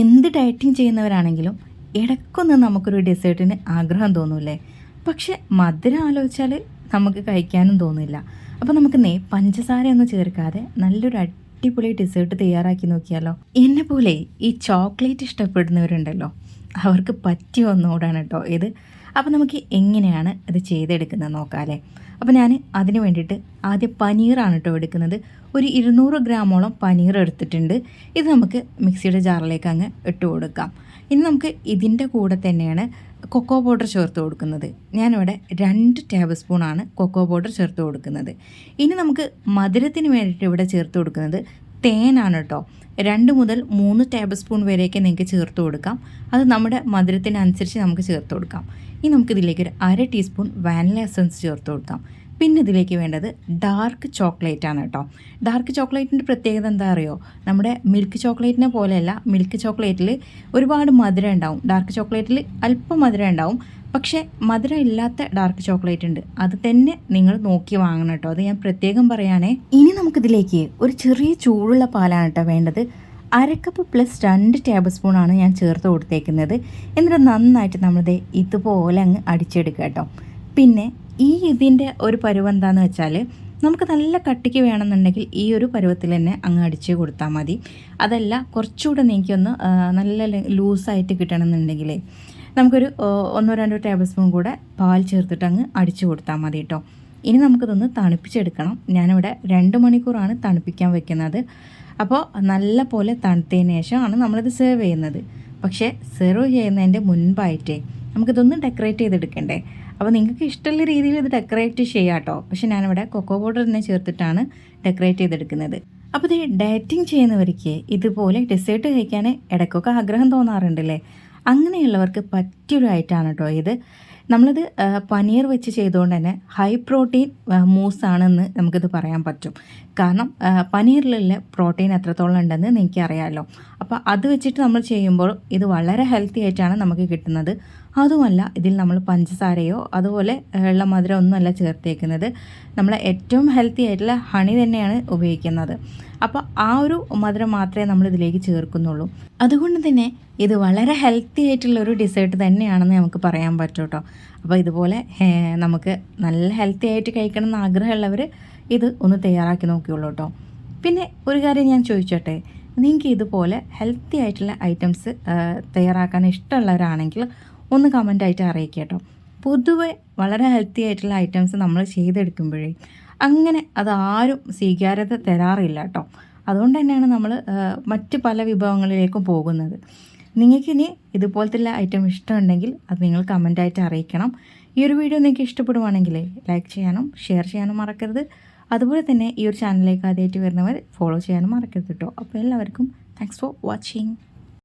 എന്ത് ഡയറ്റിങ് ചെയ്യുന്നവരാണെങ്കിലും ഇടയ്ക്കൊന്ന് നമുക്കൊരു ഡെസേർട്ടിന് ആഗ്രഹം തോന്നൂലേ പക്ഷെ മധുരം ആലോചിച്ചാൽ നമുക്ക് കഴിക്കാനും തോന്നില്ല. അപ്പോൾ നമുക്ക് നേ പഞ്ചസാരയൊന്നും ചേർക്കാതെ നല്ലൊരു അടിപൊളി ഡെസേർട്ട് തയ്യാറാക്കി നോക്കിയാലോ? എന്നെ പോലെ ഈ ചോക്ലേറ്റ് ഇഷ്ടപ്പെടുന്നവരുണ്ടല്ലോ അവർക്ക് പറ്റിയ ഒന്നുകൂടാണ് കേട്ടോ ഇത്. അപ്പോൾ നമുക്ക് എങ്ങനെയാണ് ഇത് ചെയ്തെടുക്കുന്നത് നോക്കാമല്ലേ അപ്പോൾ ഞാൻ അതിന് വേണ്ടിയിട്ട് ആദ്യം പനീറാണ് കേട്ടോ എടുക്കുന്നത്. ഒരു ഇരുന്നൂറ് ഗ്രാമോളം പനീർ എടുത്തിട്ടുണ്ട്. ഇത് നമുക്ക് മിക്സിയുടെ ജാറിലേക്ക് അങ്ങ് ഇട്ട് കൊടുക്കാം. ഇനി നമുക്ക് ഇതിന്റെ കൂടെ തന്നെയാണ് കൊക്കോ പൗഡർ ചേർത്ത് കൊടുക്കുന്നത്. ഞാനിവിടെ രണ്ട് ടേബിൾ സ്പൂണാണ് കൊക്കോ പൗഡർ ചേർത്ത് കൊടുക്കുന്നത്. ഇനി നമുക്ക് മധുരത്തിന് വേണ്ടിയിട്ട് ഇവിടെ ചേർത്ത് കൊടുക്കുന്നത് തേനാണ് കേട്ടോ രണ്ട് മുതൽ മൂന്ന് ടേബിൾ സ്പൂൺ വരെയൊക്കെ നിങ്ങൾക്ക് ചേർത്ത് കൊടുക്കാം. അത് നമ്മുടെ മധുരത്തിനനുസരിച്ച് നമുക്ക് ചേർത്ത് കൊടുക്കാം. ഇനി നമുക്കിതിലേക്ക് ഒരു അര ടീസ്പൂൺ വാനില എസൻസ് ചേർത്ത് കൊടുക്കാം. പിന്നെ ഇതിലേക്ക് വേണ്ടത് ഡാർക്ക് ചോക്ലേറ്റ് ആണ് കേട്ടോ ഡാർക്ക് ചോക്ലേറ്റിന്റെ പ്രത്യേകത എന്താ അറിയോ? നമ്മുടെ മിൽക്ക് ചോക്ലേറ്റിനെ പോലെയല്ല മിൽക്ക് ചോക്ലേറ്റിൽ ഒരുപാട് മധുരം ഉണ്ടാവും. ഡാർക്ക് ചോക്ലേറ്റിൽ അല്പം മധുരം ഉണ്ടാവും. പക്ഷേ മധുരം ഇല്ലാത്ത ഡാർക്ക് ചോക്ലേറ്റ് ഉണ്ട്. അത് തന്നെ നിങ്ങൾ നോക്കി വാങ്ങണം കേട്ടോ അത് ഞാൻ പ്രത്യേകം പറയുകയാണേ ഇനി നമുക്കിതിലേക്ക് ഒരു ചെറിയ ചൂടുള്ള പാലാണ് കേട്ടോ വേണ്ടത്. അരക്കപ്പ് പ്ലസ് രണ്ട് ടേബിൾ സ്പൂണാണ് ഞാൻ ചേർത്ത് കൊടുത്തേക്കുന്നത്. എന്നിട്ട് നന്നായിട്ട് നമ്മളിത് ഇതുപോലെ അങ്ങ് അടിച്ചെടുക്കുക കേട്ടോ പിന്നെ ഈ ഇതിന്റെ ഒരു പരുവം എന്താണെന്ന് വെച്ചാൽ നമുക്ക് നല്ല കട്ടിക്ക് വേണമെന്നുണ്ടെങ്കിൽ ഈ ഒരു പരുവത്തിൽ തന്നെ അങ്ങ് അടിച്ച് കൊടുത്താൽ മതി. അതല്ല കുറച്ചുകൂടെ നീക്കിയൊന്ന് നല്ല ലൂസായിട്ട് കിട്ടണമെന്നുണ്ടെങ്കിലേ നമുക്കൊരു ഒന്നോ രണ്ടോ ടേബിൾ സ്പൂൺ കൂടെ പാൽ ചേർത്തിട്ട് അങ്ങ് അടിച്ചു കൊടുത്താൽ മതി കേട്ടോ. ഇനി നമുക്കിതൊന്ന് തണുപ്പിച്ചെടുക്കണം. ഞാനിവിടെ രണ്ട് മണിക്കൂറാണ് തണുപ്പിക്കാൻ വെക്കുന്നത്. അപ്പോൾ നല്ല പോലെ തണുത്തതിന് ശേഷമാണ് നമ്മളിത് സെർവ് ചെയ്യുന്നത്. പക്ഷേ സെർവ് ചെയ്യുന്നതിന്റെ മുൻപായിട്ടേ നമുക്കിതൊന്ന് ഡെക്കറേറ്റ് ചെയ്തെടുക്കണ്ടേ? അപ്പോൾ നിങ്ങൾക്ക് ഇഷ്ടമുള്ള രീതിയിൽ ഇത് ഡെക്കറേറ്റ് ചെയ്യാം കേട്ടോ പക്ഷെ ഞാനിവിടെ കൊക്കോ പൗഡർ തന്നെ ചേർത്തിട്ടാണ് ഡെക്കറേറ്റ് ചെയ്തെടുക്കുന്നത്. അപ്പോൾ ഇത് ഡയറ്റിംഗ് ചെയ്യുന്നവർക്ക് ഇതുപോലെ ഡെസേർട്ട് കഴിക്കാൻ ഇടയ്ക്കൊക്കെ ആഗ്രഹം തോന്നാറുണ്ടല്ലേ? അങ്ങനെയുള്ളവർക്ക് പറ്റിയൊരു ഐറ്റമാണ് കേട്ടോ ഇത്. നമ്മളിത് പനീർ വെച്ച് ചെയ്തുകൊണ്ട് തന്നെ ഹൈ പ്രോട്ടീൻ മൂസാണെന്ന് നമുക്കിത് പറയാൻ പറ്റും. കാരണം പനീറിലുള്ള പ്രോട്ടീൻ എത്രത്തോളം ഉണ്ടെന്ന് നിങ്ങൾക്ക് അറിയാമല്ലോ അപ്പോൾ അത് വെച്ചിട്ട് നമ്മൾ ചെയ്യുമ്പോൾ ഇത് വളരെ ഹെൽത്തി ആയിട്ടാണ് നമുക്ക് കിട്ടുന്നത്. അതുമല്ല ഇതിൽ നമ്മൾ പഞ്ചസാരയോ അതുപോലെ ഉള്ള മധുരം ഒന്നുമല്ല ചേർത്തേക്കുന്നത്. നമ്മൾ ഏറ്റവും ഹെൽത്തി ആയിട്ടുള്ള ഹണി തന്നെയാണ് ഉപയോഗിക്കുന്നത്. അപ്പോൾ ആ ഒരു മധുരം മാത്രമേ നമ്മൾ ഇതിലേക്ക് ചേർക്കുന്നുള്ളൂ. അതുകൊണ്ട് തന്നെ ഇത് വളരെ ഹെൽത്തി ആയിട്ടുള്ള ഒരു ഡിസേർട്ട് തന്നെയാണെന്ന് നമുക്ക് പറയാൻ പറ്റും കേട്ടോ അപ്പോൾ ഇതുപോലെ നമുക്ക് നല്ല ഹെൽത്തി ആയിട്ട് കഴിക്കണം എന്ന് ആഗ്രഹമുള്ളവർ ഇത് ഒന്ന് തയ്യാറാക്കി നോക്കിയുള്ളൂ കേട്ടോ പിന്നെ ഒരു കാര്യം ഞാൻ ചോദിച്ചോട്ടെ നിങ്ങൾക്ക് ഇതുപോലെ ഹെൽത്തി ആയിട്ടുള്ള ഐറ്റംസ് തയ്യാറാക്കാൻ ഇഷ്ടമുള്ളവരാണെങ്കിൽ ഒന്ന് കമന്റായിട്ട് അറിയിക്കുക കേട്ടോ പൊതുവെ വളരെ ഹെൽത്തി ആയിട്ടുള്ള ഐറ്റംസ് നമ്മൾ ചെയ്തെടുക്കുമ്പോഴേ അങ്ങനെ ആരും സ്വീകാര്യത തരാറില്ല കേട്ടോ അതുകൊണ്ട് തന്നെയാണ് നമ്മൾ മറ്റ് പല വിഭവങ്ങളിലേക്കും പോകുന്നത്. നിങ്ങൾക്കിനി ഇതുപോലത്തെ ഐറ്റം ഇഷ്ടമുണ്ടെങ്കിൽ അത് നിങ്ങൾ കമന്റായിട്ട് അറിയിക്കണം. ഈ ഒരു വീഡിയോ നിങ്ങൾക്ക് ഇഷ്ടപ്പെടുവാണെങ്കിൽ ലൈക്ക് ചെയ്യാനും ഷെയർ ചെയ്യാനും മറക്കരുത്. അതുപോലെ തന്നെ ഈ ഒരു ചാനലിലേക്ക് ആദ്യമായിട്ട് വരുന്നവർ ഫോളോ ചെയ്യാനും മറക്കരുത് കേട്ടോ അപ്പോൾ എല്ലാവർക്കും താങ്ക്സ് ഫോർ വാച്ചിങ്